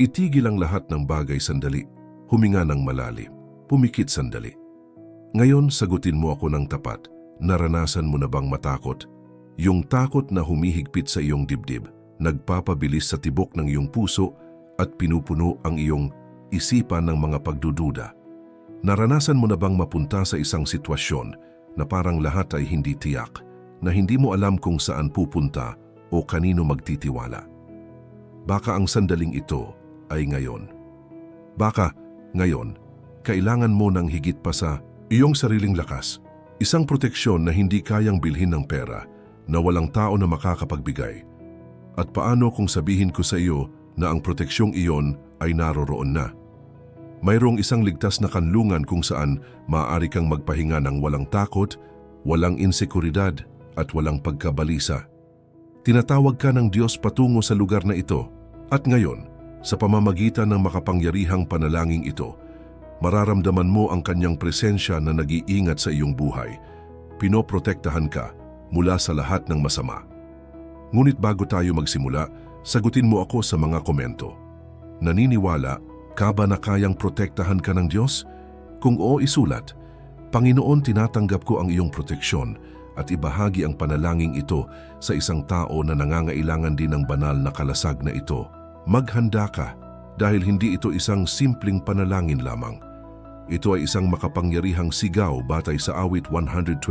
Itigil ang lahat ng bagay sandali. Huminga ng malalim. Pumikit sandali. Ngayon, sagutin mo ako ng tapat. Naranasan mo na bang matakot? Yung takot na humihigpit sa iyong dibdib, nagpapabilis sa tibok ng iyong puso at pinupuno ang iyong isipan ng mga pagdududa. Naranasan mo na bang mapunta sa isang sitwasyon na parang lahat ay hindi tiyak, na hindi mo alam kung saan pupunta o kanino magtitiwala? Baka ang sandaling ito ay ngayon. Baka ngayon, kailangan mo ng higit pa sa iyong sariling lakas, isang proteksyon na hindi kayang bilhin ng pera, na walang tao na makakapagbigay. At paano kung sabihin ko sa iyo na ang proteksyong iyon ay naroroon na? Mayroong isang ligtas na kanlungan kung saan maaari kang magpahinga ng walang takot, walang insekuridad at walang pagkabalisa. Tinatawag ka ng Diyos patungo sa lugar na ito at ngayon, sa pamamagitan ng makapangyarihang panalangin ito, mararamdaman mo ang kanyang presensya na nag-iingat sa iyong buhay. Pinoprotektahan ka mula sa lahat ng masama. Ngunit bago tayo magsimula, sagutin mo ako sa mga komento. Naniniwala ka ba na kayang protektahan ka ng Diyos? Kung oo isulat, Panginoon tinatanggap ko ang iyong proteksyon at ibahagi ang panalangin ito sa isang tao na nangangailangan din ng banal na kalasag na ito. Maghanda ka dahil hindi ito isang simpleng panalangin lamang. Ito ay isang makapangyarihang sigaw batay sa awit 121,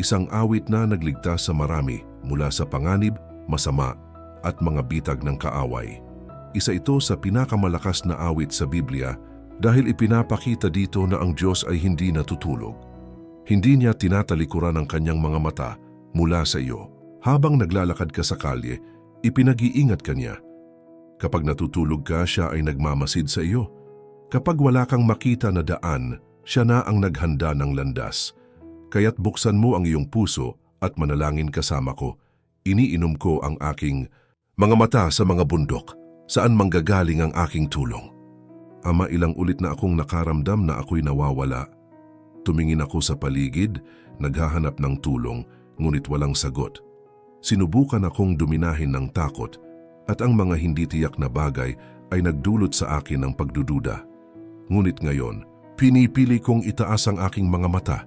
isang awit na nagligtas sa marami mula sa panganib, masama at mga bitag ng kaaway. Isa ito sa pinakamalakas na awit sa Biblia dahil ipinapakita dito na ang Diyos ay hindi natutulog. Hindi niya tinatalikuran ang kanyang mga mata mula sa iyo. Habang naglalakad ka sa kalye, ipinag-iingat ka niya. Kapag natutulog ka, siya ay nagmamasid sa iyo. Kapag wala kang makita na daan, siya na ang naghanda ng landas. Kaya't buksan mo ang iyong puso at manalangin kasama ko. Iniinom ko ang aking mga mata sa mga bundok, saan manggagaling ang aking tulong. Ama, ilang ulit na akong nakaramdam na ako'y nawawala. Tumingin ako sa paligid, naghahanap ng tulong, ngunit walang sagot. Sinubukan akong duminahin ng takot at ang mga hindi tiyak na bagay ay nagdulot sa akin ng pagdududa. Ngunit ngayon, pinipili kong itaas ang aking mga mata.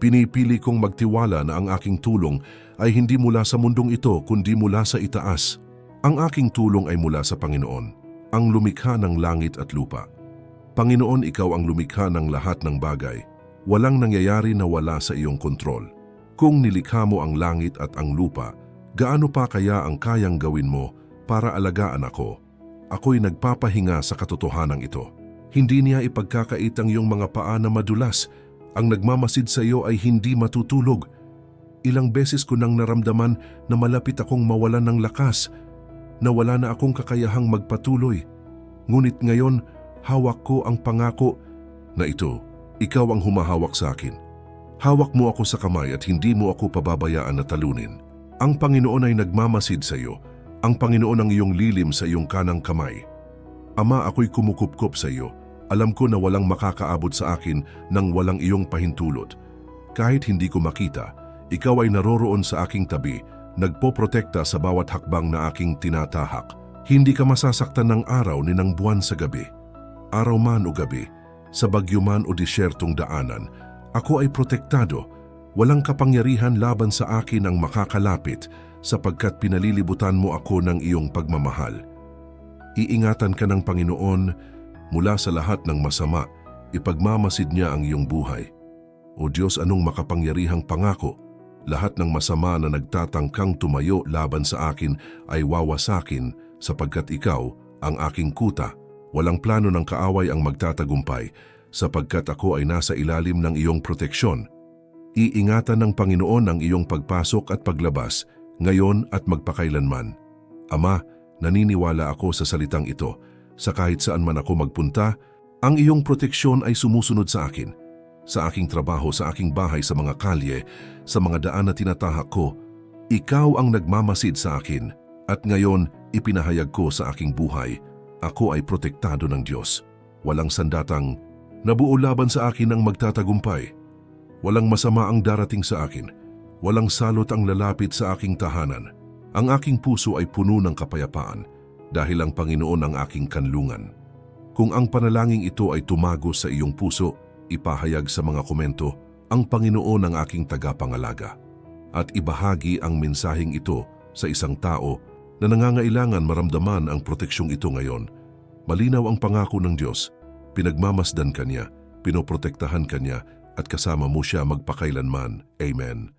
Pinipili kong magtiwala na ang aking tulong ay hindi mula sa mundong ito kundi mula sa itaas. Ang aking tulong ay mula sa Panginoon, ang lumikha ng langit at lupa. Panginoon, ikaw ang lumikha ng lahat ng bagay. Walang nangyayari na wala sa iyong kontrol. Kung nilikha mo ang langit at ang lupa, gaano pa kaya ang kayang gawin mo para alagaan ako? Ako'y nagpapahinga sa katotohanan ito. Hindi niya ipagkakait ang iyong mga paa na madulas. Ang nagmamasid sa iyo ay hindi matutulog. Ilang beses ko nang naramdaman na malapit akong mawalan ng lakas, na wala na akong kakayahang magpatuloy. Ngunit ngayon, hawak ko ang pangako na ito, ikaw ang humahawak sa akin. Hawak mo ako sa kamay at hindi mo ako pababayaan na talunin. Ang Panginoon ay nagmamasid sa iyo. Ang Panginoon ang iyong lilim sa iyong kanang kamay. Ama, ako'y kumukupkop sa iyo. Alam ko na walang makakaabot sa akin nang walang iyong pahintulot. Kahit hindi ko makita, ikaw ay naroroon sa aking tabi, nagpoprotekta sa bawat hakbang na aking tinatahak. Hindi ka masasaktan ng araw ni ng buwan sa gabi. Araw man o gabi, sa bagyo man o disyertong daanan, ako ay protektado. Walang kapangyarihan laban sa akin ang makakalapit sapagkat pinalilibutan mo ako ng iyong pagmamahal. Iingatan ka ng Panginoon mula sa lahat ng masama, ipagmamasid niya ang iyong buhay. O Diyos, anong makapangyarihang pangako, lahat ng masama na nagtatangkang tumayo laban sa akin ay wawasakin sapagkat ikaw ang aking kuta. Walang plano ng kaaway ang magtatagumpay sapagkat ako ay nasa ilalim ng iyong proteksyon. Iingatan ng Panginoon ang iyong pagpasok at paglabas, ngayon at magpakailanman. Ama, naniniwala ako sa salitang ito. Sa kahit saan man ako magpunta, ang iyong proteksyon ay sumusunod sa akin. Sa aking trabaho, sa aking bahay, sa mga kalye, sa mga daan na tinatahak ko, ikaw ang nagmamasid sa akin. At ngayon, ipinahayag ko sa aking buhay, ako ay protektado ng Diyos. Walang sandatang nabuo laban sa akin ang magtatagumpay. Walang masama ang darating sa akin. Walang salot ang lalapit sa aking tahanan. Ang aking puso ay puno ng kapayapaan. dahil ang Panginoon ang aking kanlungan. Kung ang panalangin ito ay tumago sa iyong puso, ipahayag sa mga komento, ang Panginoon ang aking tagapangalaga. At ibahagi ang mensaheng ito sa isang tao na nangangailangan maramdaman ang proteksyong ito ngayon. Malinaw ang pangako ng Diyos, pinagmamasdan ka niya, pinoprotektahan ka niya, at kasama mo siya magpakailanman. Amen.